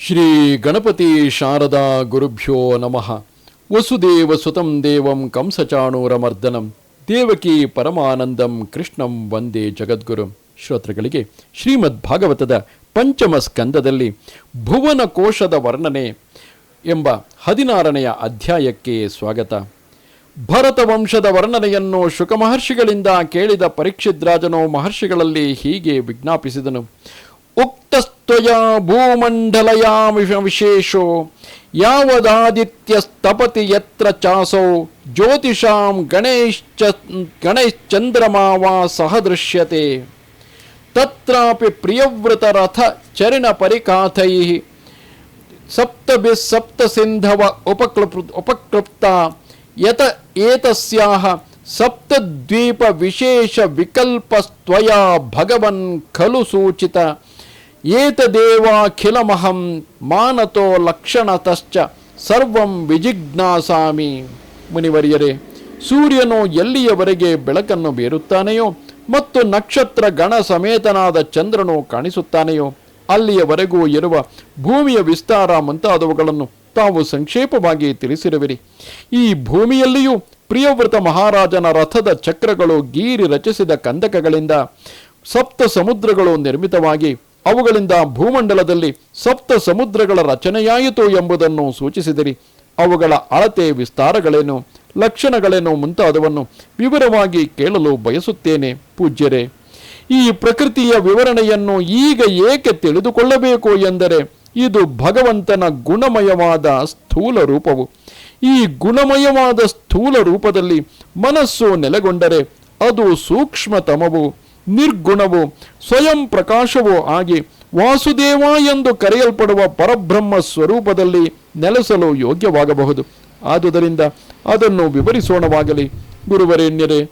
ಶ್ರೀ ಗಣಪತಿ ಶಾರದಾ ಗುರುಭ್ಯೋ ನಮಃ. ವಸುದೇವ ಸುತಂ ದೇವಂ ಕಂಸಚಾಣೂರಮರ್ದನಂ. ದೇವಕಿ ಪರಮಾನಂದಂ ಕೃಷ್ಣಂ ವಂದೇ ಜಗದ್ಗುರು. ಶ್ರೋತೃಗಳಿಗೆ ಶ್ರೀಮದ್ ಭಾಗವತದ ಪಂಚಮ ಸ್ಕಂದದಲ್ಲಿ ಭುವನ ಕೋಶದ ವರ್ಣನೆ ಎಂಬ ಹದಿನಾರನೆಯ ಅಧ್ಯಾಯಕ್ಕೆ ಸ್ವಾಗತ. ಭರತ ವಂಶದ ವರ್ಣನೆಯನ್ನು ಶುಕ ಮಹರ್ಷಿಗಳಿಂದ ಕೇಳಿದ ಪರೀಕ್ಷಿದ್ರಾಜನು ಮಹರ್ಷಿಗಳಲ್ಲಿ ಹೀಗೆ ವಿಜ್ಞಾಪಿಸಿದನು. ಉಕ್ತಸ್ತ್ವಯ त्वया भूमण्डलयामिष विशेषो यावदादित्यस्तपति यत्र चासौ ज्योतिषां गणेश्च गणेश्चन्द्रमा वा सह दृश्यते तत्रापि प्रियव्रतरथचरणपरिकाथैः सप्तभिः सप्तसिन्धव उपक्लृप् उपक्लृप्ता यत एतस्याः सप्तद्वीपविशेषविकल्पस्त्वया भगवन् खलु सूचित। ಏತದೇವಾಖಿಲಮಹಂ ಮಾನತೋ ಲಕ್ಷಣತಶ್ಚ, ಸರ್ವಂ ವಿಜಿಜ್ಞಾಸಾಮಿ. ಮುನಿವರ್ಯರೇ, ಸೂರ್ಯನು ಎಲ್ಲಿಯವರೆಗೆ ಬೆಳಕನ್ನು ಬೀರುತ್ತಾನೆಯೋ ಮತ್ತು ನಕ್ಷತ್ರ ಗಣ ಸಮೇತನಾದ ಚಂದ್ರನು ಕಾಣಿಸುತ್ತಾನೆಯೋ, ಅಲ್ಲಿಯವರೆಗೂ ಇರುವ ಭೂಮಿಯ ವಿಸ್ತಾರ ಮುಂತಾದವುಗಳನ್ನು ತಾವು ಸಂಕ್ಷೇಪವಾಗಿ ತಿಳಿಸಿರುವಿರಿ. ಈ ಭೂಮಿಯಲ್ಲಿಯೂ ಪ್ರಿಯವ್ರತ ಮಹಾರಾಜನ ರಥದ ಚಕ್ರಗಳು ಗೀರಿ ರಚಿಸಿದ ಕಂದಕಗಳಿಂದ ಸಪ್ತ ಸಮುದ್ರಗಳು ನಿರ್ಮಿತವಾಗಿ ಅವುಗಳಿಂದ ಭೂಮಂಡಲದಲ್ಲಿ ಸಪ್ತ ಸಮುದ್ರಗಳ ರಚನೆಯಾಯಿತು ಎಂಬುದನ್ನು ಸೂಚಿಸಿದಿರಿ. ಅವುಗಳ ಅಳತೆ ವಿಸ್ತಾರಗಳೇನು, ಲಕ್ಷಣಗಳೇನು ಮುಂತಾದವನ್ನು ವಿವರವಾಗಿ ಕೇಳಲು ಬಯಸುತ್ತೇನೆ ಪೂಜ್ಯರೇ. ಈ ಪ್ರಕೃತಿಯ ವಿವರಣೆಯನ್ನು ಈಗ ಏಕೆ ತಿಳಿದುಕೊಳ್ಳಬೇಕು ಎಂದರೆ, ಇದು ಭಗವಂತನ ಗುಣಮಯವಾದ ಸ್ಥೂಲ ರೂಪವು. ಈ ಗುಣಮಯವಾದ ಸ್ಥೂಲ ರೂಪದಲ್ಲಿ ಮನಸ್ಸು ನೆಲೆಗೊಂಡರೆ ಅದು ಸೂಕ್ಷ್ಮತಮವು. ನಿರ್ಗುಣವು, ಸ್ವಯಂ ಪ್ರಕಾಶವೋ ಆಗಿ ವಾಸುದೇವ ಎಂದು ಕರೆಯಲ್ಪಡುವ ಪರಬ್ರಹ್ಮ ಸ್ವರೂಪದಲ್ಲಿ ನೆಲೆಸಲು ಯೋಗ್ಯವಾಗಬಹುದು. ಆದುದರಿಂದ ಅದನ್ನು ವಿವರಿಸೋಣವಾಗಲಿ. ಗುರುವರೇಣ್ಯರೇ,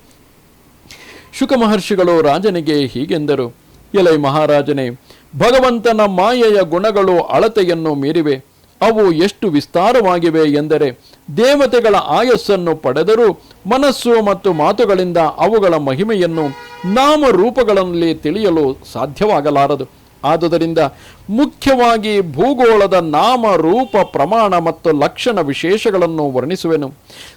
ಶುಕ ಮಹರ್ಷಿಗಳು ರಾಜನಿಗೆ ಹೀಗೆಂದರು. ಎಲೈ ಮಹಾರಾಜನೇ, ಭಗವಂತನ ಮಾಯೆಯ ಗುಣಗಳು ಅಳತೆಯನ್ನು ಮೀರಿವೆ. ಅವು ಎಷ್ಟು ವಿಸ್ತಾರವಾಗಿವೆ ಎಂದರೆ ದೇವತೆಗಳ ಆಯಸ್ಸನ್ನು ಪಡೆದರೂ ಮನಸ್ಸು ಮತ್ತು ಮಾತುಗಳಿಂದ ಅವುಗಳ ಮಹಿಮೆಯನ್ನು ನಾಮರೂಪಗಳಲ್ಲಿ ತಿಳಿಯಲು ಸಾಧ್ಯವಾಗಲಾರದು. ಆದುದರಿಂದ ಮುಖ್ಯವಾಗಿ ಭೂಗೋಳದ ನಾಮ ರೂಪ ಪ್ರಮಾಣ ಮತ್ತು ಲಕ್ಷಣ ವಿಶೇಷಗಳನ್ನು ವರ್ಣಿಸುವೆನು.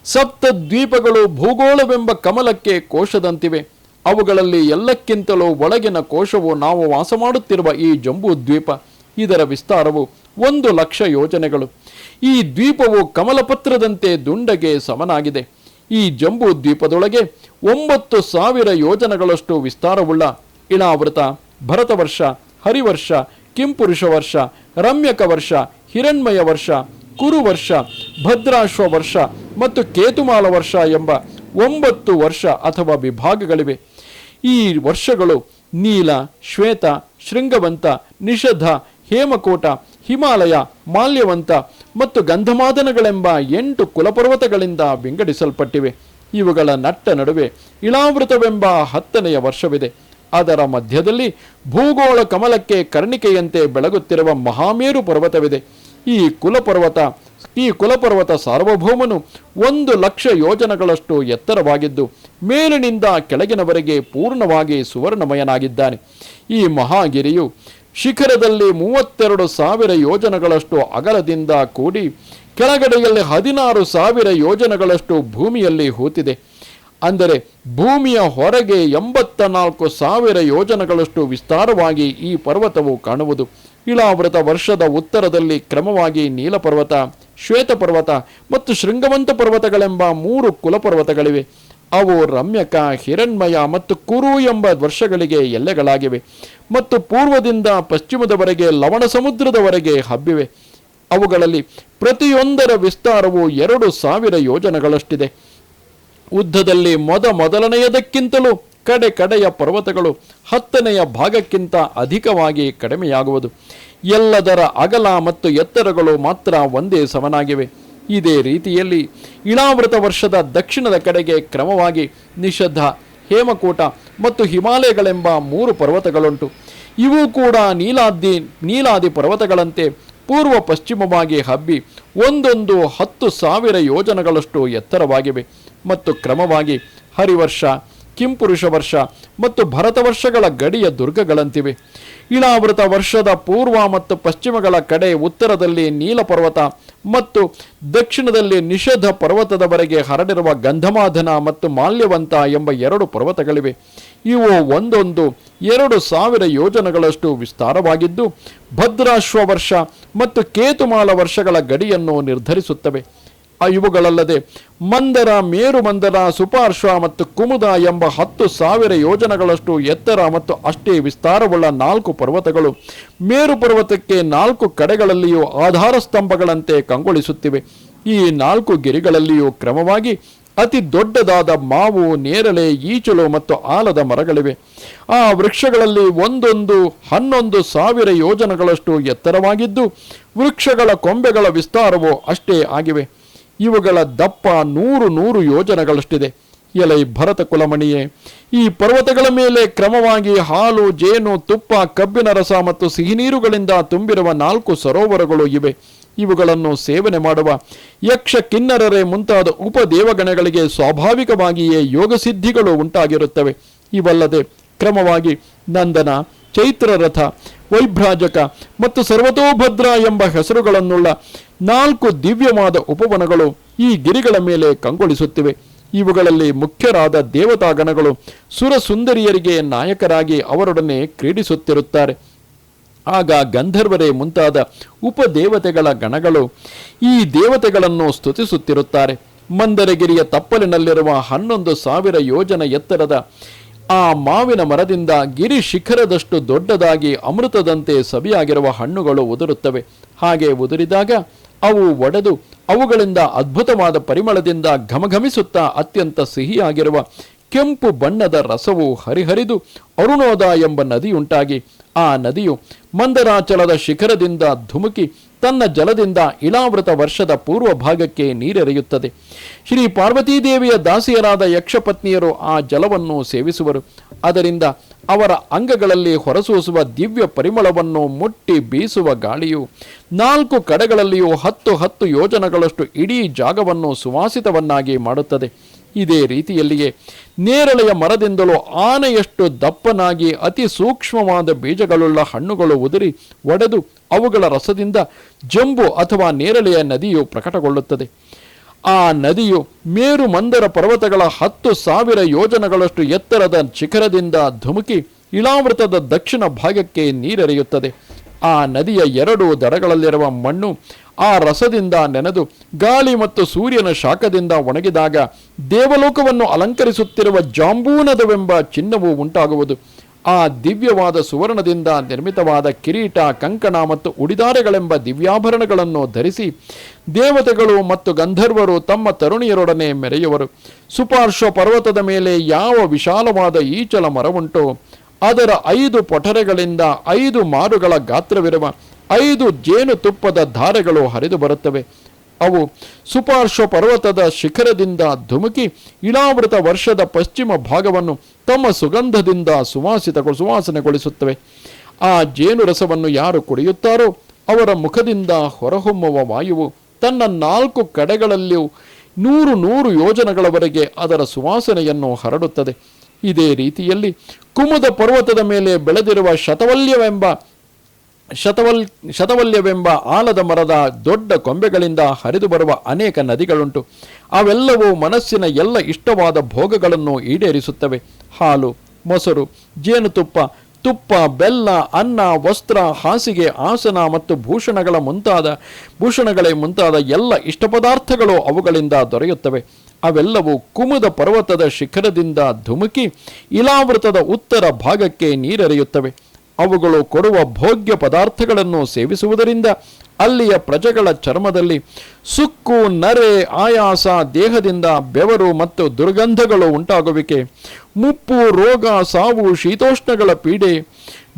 ಸಪ್ತ ದ್ವೀಪಗಳು ಭೂಗೋಳವೆಂಬ ಕಮಲಕ್ಕೆ ಕೋಶದಂತಿವೆ. ಅವುಗಳಲ್ಲಿ ಎಲ್ಲಕ್ಕಿಂತಲೂ ಒಳಗಿನ ಕೋಶವು ನಾವು ವಾಸ ಮಾಡುತ್ತಿರುವ ಈ ಜಂಬೂ ದ್ವೀಪ ಇದರ ವಿಸ್ತಾರವು ಒಂದು ಲಕ್ಷ ಯೋಜನೆಗಳು. ಈ ದ್ವೀಪವು ಕಮಲಪತ್ರದಂತೆ ದುಂಡಗೆ ಸಮನಾಗಿದೆ. ಈ ಜಂಬೂ ದ್ವೀಪದೊಳಗೆ ಒಂಬತ್ತು ಸಾವಿರ ಯೋಜನೆಗಳಷ್ಟು ವಿಸ್ತಾರವುಳ್ಳ ಇಳಾವೃತ, ಭರತವರ್ಷ, ಹರಿವರ್ಷ, ಕಿಂಪುರುಷ ವರ್ಷ, ರಮ್ಯಕ ವರ್ಷ, ಹಿರಣ್ಮಯ ವರ್ಷ ಕುರುವರ್ಷ ಭದ್ರಾಶ್ವ ವರ್ಷ ಮತ್ತು ಕೇತುಮಾಲ ವರ್ಷ ಎಂಬ ಒಂಬತ್ತು ವರ್ಷ ಅಥವಾ ವಿಭಾಗಗಳಿವೆ. ಈ ವರ್ಷಗಳು ನೀಲ, ಶ್ವೇತ, ಶೃಂಗವಂತ, ನಿಷಧ, ಹೇಮಕೋಟ ಹಿಮಾಲಯ ಮಾಲ್ಯವಂತ ಮತ್ತು ಗಂಧಮಾದನಗಳೆಂಬ ಎಂಟು ಕುಲಪರ್ವತಗಳಿಂದ ವಿಂಗಡಿಸಲ್ಪಟ್ಟಿವೆ. ಇವುಗಳ ನಟ್ಟ ನಡುವೆ ಇಳಾವೃತವೆಂಬ ಹತ್ತನೆಯ ವರ್ಷವಿದೆ. ಅದರ ಮಧ್ಯದಲ್ಲಿ ಭೂಗೋಳ ಕಮಲಕ್ಕೆ ಕರ್ಣಿಕೆಯಂತೆ ಬೆಳಗುತ್ತಿರುವ ಮಹಾಮೇರು ಪರ್ವತವಿದೆ. ಈ ಕುಲಪರ್ವತ ಈ ಕುಲಪರ್ವತ ಸಾರ್ವಭೌಮನು ಒಂದು ಲಕ್ಷ ಯೋಜನಗಳಷ್ಟು ಎತ್ತರವಾಗಿದ್ದು, ಮೇಲಿನಿಂದ ಕೆಳಗಿನವರೆಗೆ ಪೂರ್ಣವಾಗಿ ಸುವರ್ಣಮಯನಾಗಿದ್ದಾನೆ. ಈ ಮಹಾಗಿರಿಯು ಶಿಖರದಲ್ಲಿ ಮೂವತ್ತೆರಡು ಸಾವಿರ ಯೋಜನಗಳಷ್ಟು ಅಗಲದಿಂದ ಕೂಡಿ ಕೆಳಗಡೆಯಲ್ಲಿ ಹದಿನಾರು ಸಾವಿರ ಯೋಜನಗಳಷ್ಟು ಭೂಮಿಯಲ್ಲಿ ಹೂತಿದೆ. ಅಂದರೆ ಭೂಮಿಯ ಹೊರಗೆ ಎಂಬತ್ತ ನಾಲ್ಕು ಸಾವಿರ ಯೋಜನಗಳಷ್ಟು ವಿಸ್ತಾರವಾಗಿ ಈ ಪರ್ವತವು ಕಾಣುವುದು. ಇಳಾವೃತ ವರ್ಷದ ಉತ್ತರದಲ್ಲಿ ಕ್ರಮವಾಗಿ ನೀಲಪರ್ವತ, ಶ್ವೇತಪರ್ವತ ಮತ್ತು ಶೃಂಗವಂತ ಪರ್ವತಗಳೆಂಬ ಮೂರು ಕುಲಪರ್ವತಗಳಿವೆ. ಅವು ರಮ್ಯಕ, ಹಿರಣ್ಮಯ ಮತ್ತು ಕುರು ಎಂಬ ವರ್ಷಗಳಿಗೆ ಎಲ್ಲೆಗಳಾಗಿವೆ ಮತ್ತು ಪೂರ್ವದಿಂದ ಪಶ್ಚಿಮದವರೆಗೆ ಲವಣ ಸಮುದ್ರದವರೆಗೆ ಹಬ್ಬಿವೆ. ಅವುಗಳಲ್ಲಿ ಪ್ರತಿಯೊಂದರ ವಿಸ್ತಾರವು ಎರಡು ಸಾವಿರ ಯೋಜನೆಗಳಷ್ಟಿದೆ. ಉದ್ದದಲ್ಲಿ ಮೊದ ಮೊದಲನೆಯದಕ್ಕಿಂತಲೂ ಕಡೆ ಕಡೆಯ ಪರ್ವತಗಳು ಹತ್ತನೆಯ ಭಾಗಕ್ಕಿಂತ ಅಧಿಕವಾಗಿ ಕಡಿಮೆಯಾಗುವುದು. ಎಲ್ಲದರ ಅಗಲ ಮತ್ತು ಎತ್ತರಗಳು ಮಾತ್ರ ಒಂದೇ ಸಮನಾಗಿವೆ. ಇದೇ ರೀತಿಯಲ್ಲಿ ಇಳಾವೃತ ವರ್ಷದ ದಕ್ಷಿಣದ ಕಡೆಗೆ ಕ್ರಮವಾಗಿ ನಿಷದ್ಧ ಹೇಮಕೂಟ ಮತ್ತು ಹಿಮಾಲಯಗಳೆಂಬ ಮೂರು ಪರ್ವತಗಳುಂಟು. ಇವು ಕೂಡ ನೀಲಾದಿ ನೀಲಾದಿ ಪರ್ವತಗಳಂತೆ ಪೂರ್ವ ಪಶ್ಚಿಮವಾಗಿ ಹಬ್ಬಿ ಒಂದೊಂದು ಹತ್ತು ಸಾವಿರ ಯೋಜನಗಳಷ್ಟು ಎತ್ತರವಾಗಿವೆ ಮತ್ತು ಕ್ರಮವಾಗಿ ಹರಿವರ್ಷ, ಕಿಂಪುರುಷ ವರ್ಷ ಮತ್ತು ಭರತವರ್ಷಗಳ ಗಡಿಯ ದುರ್ಗಗಳಂತಿವೆ. ಇಳಾವೃತ ವರ್ಷದ ಪೂರ್ವ ಮತ್ತು ಪಶ್ಚಿಮಗಳ ಕಡೆ ಉತ್ತರದಲ್ಲಿ ನೀಲ ಪರ್ವತ ಮತ್ತು ದಕ್ಷಿಣದಲ್ಲಿ ನಿಷಧ ಪರ್ವತದವರೆಗೆ ಹರಡಿರುವ ಗಂಧಮಾಧನ ಮತ್ತು ಮಾಲ್ಯವಂತ ಎಂಬ ಎರಡು ಪರ್ವತಗಳಿವೆ. ಇವು ಒಂದೊಂದು ಎರಡು ಸಾವಿರ ಯೋಜನೆಗಳಷ್ಟು ವಿಸ್ತಾರವಾಗಿದ್ದು, ಭದ್ರಾಶ್ವ ವರ್ಷ ಮತ್ತು ಕೇತುಮಾಲ ವರ್ಷಗಳ ಗಡಿಯನ್ನು ನಿರ್ಧರಿಸುತ್ತವೆ. ಇವುಗಳಲ್ಲದೆ ಮಂದರ, ಮೇರು ಮಂದರ, ಸುಪಾರ್ಶ್ವ ಮತ್ತು ಕುಮುದ ಎಂಬ ಹತ್ತು ಸಾವಿರ ಯೋಜನೆಗಳಷ್ಟು ಎತ್ತರ ಮತ್ತು ಅಷ್ಟೇ ವಿಸ್ತಾರವುಳ್ಳ ನಾಲ್ಕು ಪರ್ವತಗಳು ಮೇರು ಪರ್ವತಕ್ಕೆ ನಾಲ್ಕು ಕಡೆಗಳಲ್ಲಿಯೂ ಆಧಾರ ಸ್ತಂಭಗಳಂತೆ ಕಂಗೊಳಿಸುತ್ತಿವೆ. ಈ ನಾಲ್ಕು ಗಿರಿಗಳಲ್ಲಿಯೂ ಕ್ರಮವಾಗಿ ಅತಿ ದೊಡ್ಡದಾದ ಮಾವು, ನೇರಳೆ, ಈಚಲು ಮತ್ತು ಆಲದ ಮರಗಳಿವೆ. ಆ ವೃಕ್ಷಗಳಲ್ಲಿ ಒಂದೊಂದು, ಹನ್ನೊಂದು ಸಾವಿರ ಯೋಜನೆಗಳಷ್ಟು ಎತ್ತರವಾಗಿದ್ದು ವೃಕ್ಷಗಳ ಕೊಂಬೆಗಳ ವಿಸ್ತಾರವೂ ಅಷ್ಟೇ ಆಗಿವೆ. ಇವುಗಳ ದಪ್ಪ ನೂರು ನೂರು ಯೋಜನೆಗಳಷ್ಟಿದೆ. ಎಲೈ ಭರತ ಕುಲಮಣಿಯೇ, ಈ ಪರ್ವತಗಳ ಮೇಲೆ ಕ್ರಮವಾಗಿ ಹಾಲು, ಜೇನು, ತುಪ್ಪ, ಕಬ್ಬಿನ ರಸ ಮತ್ತು ಸಿಹಿನೀರುಗಳಿಂದ ತುಂಬಿರುವ ನಾಲ್ಕು ಸರೋವರಗಳು ಇವೆ. ಇವುಗಳನ್ನು ಸೇವನೆ ಮಾಡುವ ಯಕ್ಷ ಕಿನ್ನರರೆ ಮುಂತಾದ ಉಪದೇವಗಣಗಳಿಗೆ ಸ್ವಾಭಾವಿಕವಾಗಿಯೇ ಯೋಗಸಿದ್ಧಿಗಳು ಉಂಟಾಗಿರುತ್ತವೆ. ಇವಲ್ಲದೆ ಕ್ರಮವಾಗಿ ನಂದನ, ಚೈತ್ರರಥ ವೈಭ್ರಾಜಕ ಮತ್ತು ಸರ್ವತೋಭದ್ರ ಎಂಬ ಹೆಸರುಗಳನ್ನುಳ್ಳ ನಾಲ್ಕು ದಿವ್ಯವಾದ ಉಪವನಗಳು ಈ ಗಿರಿಗಳ ಮೇಲೆ ಕಂಗೊಳಿಸುತ್ತಿವೆ. ಇವುಗಳಲ್ಲಿ ಮುಖ್ಯರಾದ ದೇವತಾಗಣಗಳು ಸುರಸುಂದರಿಯರಿಗೆ ನಾಯಕರಾಗಿ ಅವರೊಡನೆ ಕ್ರೀಡಿಸುತ್ತಿರುತ್ತಾರೆ. ಆಗ ಗಂಧರ್ವರೇ ಮುಂತಾದ ಉಪದೇವತೆಗಳ ಗಣಗಳು ಈ ದೇವತೆಗಳನ್ನು ಸ್ತುತಿಸುತ್ತಿರುತ್ತಾರೆ. ಮಂದರಗಿರಿಯ ತಪ್ಪಲಿನಲ್ಲಿರುವ ಹನ್ನೊಂದು ಸಾವಿರ ಯೋಜನ ಎತ್ತರದ ಆ ಮಾವಿನ ಮರದಿಂದ ಗಿರಿ ಶಿಖರದಷ್ಟು ದೊಡ್ಡದಾಗಿ ಅಮೃತದಂತೆ ಸವಿಯಾಗಿರುವ ಹಣ್ಣುಗಳು ಉದುರುತ್ತವೆ. ಹಾಗೆ ಉದುರಿದಾಗ ಅವು ಒಡೆದು ಅವುಗಳಿಂದ ಅದ್ಭುತವಾದ ಪರಿಮಳದಿಂದ ಘಮಘಮಿಸುತ್ತಾ ಅತ್ಯಂತ ಸಿಹಿಯಾಗಿರುವ ಕೆಂಪು ಬಣ್ಣದ ರಸವು ಹರಿಹರಿದು ಅರುಣೋದ ಎಂಬ ನದಿಯುಂಟಾಗಿ, ಆ ನದಿಯು ಮಂದರಾಚಲದ ಶಿಖರದಿಂದ ಧುಮುಕಿ ತನ್ನ ಜಲದಿಂದ ಇಳಾವೃತ ವರ್ಷದ ಪೂರ್ವ ಭಾಗಕ್ಕೆ ನೀರೆರೆಯುತ್ತದೆ. ಶ್ರೀ ಪಾರ್ವತೀದೇವಿಯ ದಾಸಿಯರಾದ ಯಕ್ಷಪತ್ನಿಯರು ಆ ಜಲವನ್ನು ಸೇವಿಸುವರು. ಅದರಿಂದ ಅವರ ಅಂಗಗಳಲ್ಲಿ ಹೊರಸೂಸುವ ದಿವ್ಯ ಪರಿಮಳವನ್ನು ಮುಟ್ಟಿ ಬೀಸುವ ಗಾಳಿಯು ನಾಲ್ಕು ಕಡೆಗಳಲ್ಲಿಯೂ ಹತ್ತು ಹತ್ತು ಯೋಜನೆಗಳಷ್ಟು ಇಡೀ ಜಾಗವನ್ನು ಸುವಾಸಿತವನ್ನಾಗಿ ಮಾಡುತ್ತದೆ. ಇದೇ ರೀತಿಯಲ್ಲಿಯೇ ನೇರಳೆಯ ಮರದಿಂದಲೂ ಆನೆಯಷ್ಟು ದಪ್ಪನಾಗಿ ಅತಿ ಸೂಕ್ಷ್ಮವಾದ ಬೀಜಗಳುಳ್ಳ ಹಣ್ಣುಗಳು ಉದುರಿ ಒಡೆದು ಅವುಗಳ ರಸದಿಂದ ಜಂಬು ಅಥವಾ ನೇರಳೆಯ ನದಿಯು ಪ್ರಕಟಗೊಳ್ಳುತ್ತದೆ. ಆ ನದಿಯು ಮೇರು ಮಂದರ ಪರ್ವತಗಳ ಹತ್ತು ಸಾವಿರ ಯೋಜನಗಳಷ್ಟು ಎತ್ತರದ ಶಿಖರದಿಂದ ಧುಮುಕಿ ಇಳಾವೃತದ ದಕ್ಷಿಣ ಭಾಗಕ್ಕೆ ನೀರೆರೆಯುತ್ತದೆ. ಆ ನದಿಯ ಎರಡು ದಡಗಳಲ್ಲಿರುವ ಮಣ್ಣು ಆ ರಸದಿಂದ ನೆನೆದು ಗಾಳಿ ಮತ್ತು ಸೂರ್ಯನ ಶಾಖದಿಂದ ಒಣಗಿದಾಗ ದೇವಲೋಕವನ್ನು ಅಲಂಕರಿಸುತ್ತಿರುವ ಜಾಂಬೂನದವೆಂಬ ಚಿನ್ನವು ಉಂಟಾಗುವುದು. ಆ ದಿವ್ಯವಾದ ಸುವರ್ಣದಿಂದ ನಿರ್ಮಿತವಾದ ಕಿರೀಟ, ಕಂಕಣ ಮತ್ತು ಉಡಿದಾರೆಗಳೆಂಬ ದಿವ್ಯಾಭರಣಗಳನ್ನು ಧರಿಸಿ ದೇವತೆಗಳು ಮತ್ತು ಗಂಧರ್ವರು ತಮ್ಮ ತರುಣಿಯರೊಡನೆ ಮೆರೆಯುವರು. ಸುಪಾರ್ಶ್ವ ಪರ್ವತದ ಮೇಲೆ ಯಾವ ವಿಶಾಲವಾದ ಈಚಲ ಮರವುಂಟೋ, ಅದರ ಐದು ಪೊಟರೆಗಳಿಂದ ಐದು ಮಾರುಗಳ ಗಾತ್ರವಿರುವ ಐದು ಜೇನುತುಪ್ಪದ ಧಾರೆಗಳು ಹರಿದು ಬರುತ್ತವೆ. ಅವು ಸುಪಾರ್ಶ್ವ ಪರ್ವತದ ಶಿಖರದಿಂದ ಧುಮುಕಿ ಇಳಾವೃತ ವರ್ಷದ ಪಶ್ಚಿಮ ಭಾಗವನ್ನು ತಮ್ಮ ಸುಗಂಧದಿಂದ ಸುವಾಸಿತಗೊಳ ಸುವಾಸನೆಗೊಳಿಸುತ್ತವೆ. ಆ ಜೇನು ರಸವನ್ನು ಯಾರು ಕುಡಿಯುತ್ತಾರೋ ಅವರ ಮುಖದಿಂದ ಹೊರಹೊಮ್ಮುವ ವಾಯುವು ತನ್ನ ನಾಲ್ಕು ಕಡೆಗಳಲ್ಲಿಯೂ ನೂರು ನೂರು ಯೋಜನೆಗಳವರೆಗೆ ಅದರ ಸುವಾಸನೆಯನ್ನು ಹರಡುತ್ತದೆ. ಇದೇ ರೀತಿಯಲ್ಲಿ ಕುಮುದ ಪರ್ವತದ ಮೇಲೆ ಬೆಳೆದಿರುವ ಶತವಲ್ಯವೆಂಬ ಶತವಲ್, ಶತವಲ್ಯವೆಂಬ ಆಲದ ಮರದ ದೊಡ್ಡ ಕೊಂಬೆಗಳಿಂದ ಹರಿದು ಬರುವ ಅನೇಕ ನದಿಗಳುಂಟು. ಅವೆಲ್ಲವೂ ಮನಸ್ಸಿನ ಎಲ್ಲ ಇಷ್ಟವಾದ ಭೋಗಗಳನ್ನು ಈಡೇರಿಸುತ್ತವೆ. ಹಾಲು, ಮೊಸರು, ಜೇನುತುಪ್ಪ, ತುಪ್ಪ, ಬೆಲ್ಲ, ಅನ್ನ, ವಸ್ತ್ರ, ಹಾಸಿಗೆ, ಆಸನ ಮತ್ತು ಭೂಷಣಗಳ ಮುಂತಾದ, ಭೂಷಣಗಳೇ ಮುಂತಾದ ಎಲ್ಲ ಇಷ್ಟ ಪದಾರ್ಥಗಳು ಅವುಗಳಿಂದ ದೊರೆಯುತ್ತವೆ. ಅವೆಲ್ಲವೂ ಕುಮುದ ಪರ್ವತದ ಶಿಖರದಿಂದ ಧುಮುಕಿ, ಇಲಾವೃತದ ಉತ್ತರ ಭಾಗಕ್ಕೆ ನೀರೆರೆಯುತ್ತವೆ. ಅವುಗಳು ಕೊಡುವ ಭೋಗ್ಯ ಪದಾರ್ಥಗಳನ್ನು ಸೇವಿಸುವುದರಿಂದ ಅಲ್ಲಿಯ ಪ್ರಜೆಗಳ ಚರ್ಮದಲ್ಲಿ ಸುಕ್ಕು, ನರೆ, ಆಯಾಸ, ದೇಹದಿಂದ ಬೆವರು ಮತ್ತು ದುರ್ಗಂಧಗಳು ಉಂಟಾಗುವಿಕೆ. ಮುಪ್ಪು, ರೋಗ, ಸಾವು, ಶೀತೋಷ್ಣಗಳ ಪೀಡೆ,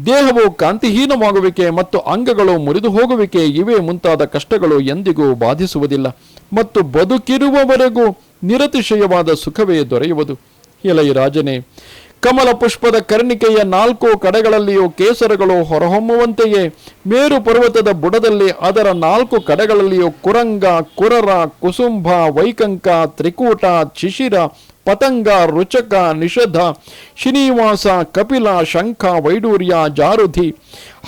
ದೇಹವು ಕಾಂತಿಹೀನವಾಗುವಿಕೆ ಮತ್ತು ಅಂಗಗಳು ಮುರಿದು ಹೋಗುವಿಕೆ, ಇವೆ ಮುಂತಾದ ಕಷ್ಟಗಳು ಎಂದಿಗೂ ಬಾಧಿಸುವುದಿಲ್ಲ ಮತ್ತು ಬದುಕಿರುವವರೆಗೂ ನಿರತಿಶಯವಾದ ಸುಖವೇ ದೊರೆಯುವುದು. ಎಲೈ ರಾಜನೇ ಕಮಲ ಪುಷ್ಪದ ಕರ್ಣಿಕೆಯ ನಾಲ್ಕು ಕಡೆಗಳಲ್ಲಿಯೂ ಕೇಸರಗಳು ಹೊರಹೊಮ್ಮುವಂತೆಯೇ. ಮೇರು ಪರ್ವತದ ಬುಡದಲ್ಲಿ ಅದರ ನಾಲ್ಕು ಕಡೆಗಳಲ್ಲಿಯೂ ಕುರಂಗ, ಕುರರ, ಕುಸುಂಭ, ವೈಕಂಕ, ತ್ರಿಕೂಟ, ಶಿಶಿರ, ಪತಂಗ, ರುಚಕ, ನಿಷಧ, ಶ್ರೀನಿವಾಸ, ಕಪಿಲ, ಶಂಖ, ವೈಡೂರ್ಯ, ಜಾರುಧಿ,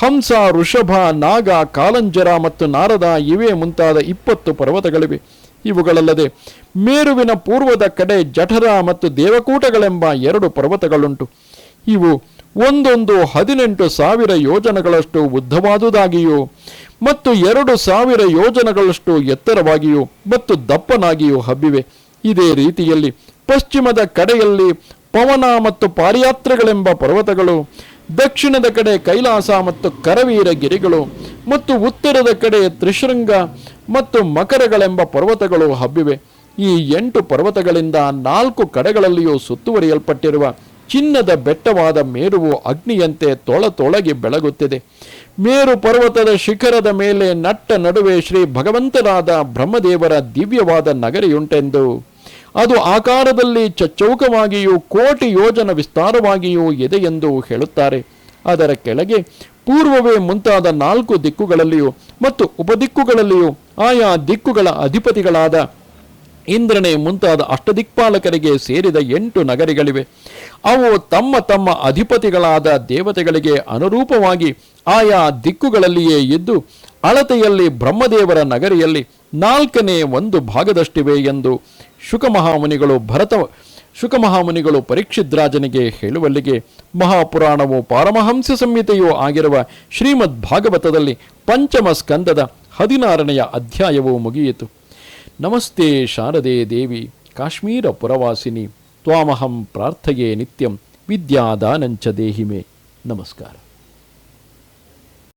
ಹಂಸ, ಋಷಭ, ನಾಗ, ಕಾಲಂಜರ ಮತ್ತು ನಾರದ ಇವೇ ಮುಂತಾದ ಇಪ್ಪತ್ತು ಪರ್ವತಗಳಿವೆ. ಇವುಗಳಲ್ಲದೆ ಮೇರುವಿನ ಪೂರ್ವದ ಕಡೆ ಜಠರ ಮತ್ತು ದೇವಕೂಟಗಳೆಂಬ ಎರಡು ಪರ್ವತಗಳುಂಟು. ಇವು ಒಂದೊಂದು ಹದಿನೆಂಟು ಸಾವಿರ ಯೋಜನಗಳಷ್ಟು ಉದ್ದವಾದುದಾಗಿಯೂ ಮತ್ತು ಎರಡು ಸಾವಿರ ಯೋಜನಗಳಷ್ಟು ಎತ್ತರವಾಗಿಯೂ ಮತ್ತು ದಪ್ಪನಾಗಿಯೂ ಹಬ್ಬಿವೆ. ಇದೇ ರೀತಿಯಲ್ಲಿ ಪಶ್ಚಿಮದ ಕಡೆಯಲ್ಲಿ ಪವನ ಮತ್ತು ಪಾರಿಯಾತ್ರೆಗಳೆಂಬ ಪರ್ವತಗಳು ದಕ್ಷಿಣದ ಕಡೆ ಕೈಲಾಸ ಮತ್ತು ಕರವೀರ ಗಿರಿಗಳು ಮತ್ತು ಉತ್ತರದ ಕಡೆ ತ್ರಿಶೃಂಗ ಮತ್ತು ಮಕರಗಳೆಂಬ ಪರ್ವತಗಳು ಹಬ್ಬಿವೆ. ಈ ಎಂಟು ಪರ್ವತಗಳಿಂದ ನಾಲ್ಕು ಕಡೆಗಳಲ್ಲಿಯೂ ಸುತ್ತುವರಿಯಲ್ಪಟ್ಟಿರುವ ಚಿನ್ನದ ಬೆಟ್ಟವಾದ ಮೇರುವು ಅಗ್ನಿಯಂತೆ ತೊಳತೊಳಗಿ ಬೆಳಗುತ್ತಿದೆ. ಮೇರು ಪರ್ವತದ ಶಿಖರದ ಮೇಲೆ ನಟ್ಟ ನಡುವೆ ಶ್ರೀ ಭಗವಂತರಾದ ಬ್ರಹ್ಮದೇವರ ದಿವ್ಯವಾದ ನಗರಿಯುಂಟೆಂದು ಅದು ಆಕಾರದಲ್ಲಿ ಚಚ್ಚೌಕವಾಗಿಯೂ ಕೋಟಿ ಯೋಜನ ವಿಸ್ತಾರವಾಗಿಯೂ ಇದೆ ಎಂದು ಹೇಳುತ್ತಾರೆ. ಅದರ ಕೆಳಗೆ ಪೂರ್ವವೇ ಮುಂತಾದ ನಾಲ್ಕು ದಿಕ್ಕುಗಳಲ್ಲಿಯೂ ಮತ್ತು ಉಪದಿಕ್ಕುಗಳಲ್ಲಿಯೂ ಆಯಾ ದಿಕ್ಕುಗಳ ಅಧಿಪತಿಗಳಾದ ಇಂದ್ರನೇ ಮುಂತಾದ ಅಷ್ಟದಿಕ್ಪಾಲಕರಿಗೆ ಸೇರಿದ ಎಂಟು ನಗರಿಗಳಿವೆ. ಅವು ತಮ್ಮ ತಮ್ಮ ಅಧಿಪತಿಗಳಾದ ದೇವತೆಗಳಿಗೆ ಅನುರೂಪವಾಗಿ ಆಯಾ ದಿಕ್ಕುಗಳಲ್ಲಿಯೇ ಇದ್ದು ಅಳತೆಯಲ್ಲಿ ಬ್ರಹ್ಮದೇವರ ನಗರಿಯಲ್ಲಿ ನಾಲ್ಕನೇ ಒಂದು ಭಾಗದಷ್ಟಿವೆ ಎಂದು ಶುಕಮಹಾಮುನಿಗಳು ಭರತ, ಶುಕಮಹಾಮುನಿಗಳು ಪರೀಕ್ಷಿದ್ರಾಜನಿಗೆ ಹೇಳುವಲ್ಲಿಗೆ ಮಹಾಪುರಾಣವು ಪಾರಮಹಂಸ ಸಂಹಿತೆಯೂ ಆಗಿರುವ ಶ್ರೀಮದ್ ಭಾಗವತದಲ್ಲಿ ಪಂಚಮ ಸ್ಕಂದದ ಹದಿನಾರನೆಯ ಅಧ್ಯಾಯವು ಮುಗಿಯಿತು. ನಮಸ್ತೆ ಶಾರದೆ ದೇವಿ, ಕಾಶ್ಮೀರ ಪುರವಾಸಿನಿ, ತ್ವಾಮಹಂ ಪ್ರಾರ್ಥಯೇ ನಿತ್ಯಂ, ವಿದ್ಯಾದಾನಂಚ ದೇಹಿಮೆ. ನಮಸ್ಕಾರ.